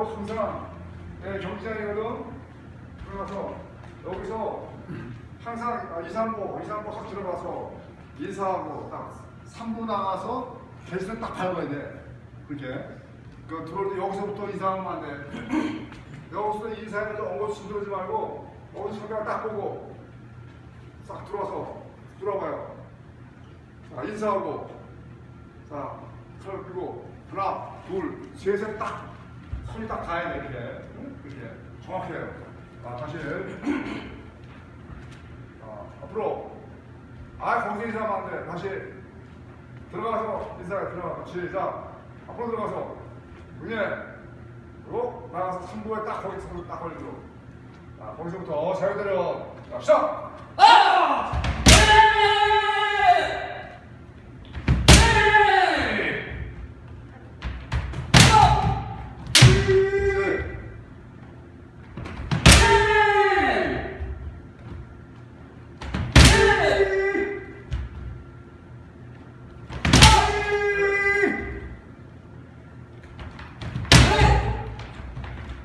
들어도 항상 예, 경기장이거든. 들어가서 여기서 항상 아, 2, 3보, 2, 3보 확 들어가서 인사하고 딱 3부 나가서 베이스를 딱 밟아야 돼. 그렇게. 그 들어올 때 여기서부터 인사하면 안 돼. 여기서 인사해가지고 엉거리 들어오지 말고 여기서 손가락 딱 보고 싹 들어와서 들어봐요. 자, 인사하고 자, 손을 펴고 하나, 둘, 셋에 딱 손이 딱 가야 돼 이렇게. 응? 이렇게. 정확해요. 자, 다시 자, 앞으로. 아 거기서 인사하면 안 돼. 다시. 들어가서 인사해 들어가서. 시작 앞으로 들어가서. 문예. 그리고 나가서 3부에 딱 거기서 딱 걸리도록. 자, 거기서부터 자유대로 자, 시작 셋.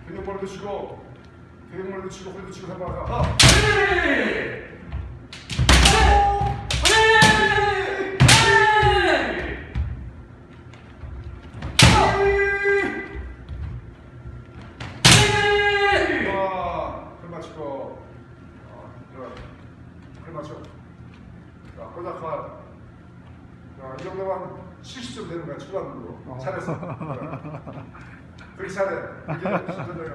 근육머리도 치고 근육머리도 치고 허리도 치고 해봐 하나 맞추고. 어, 글 맞춰 자 꼬작한 자, 이 정도면 70점 되는 거야 초반으로 잘했어 그래. 그렇게 잘해 이게 진짜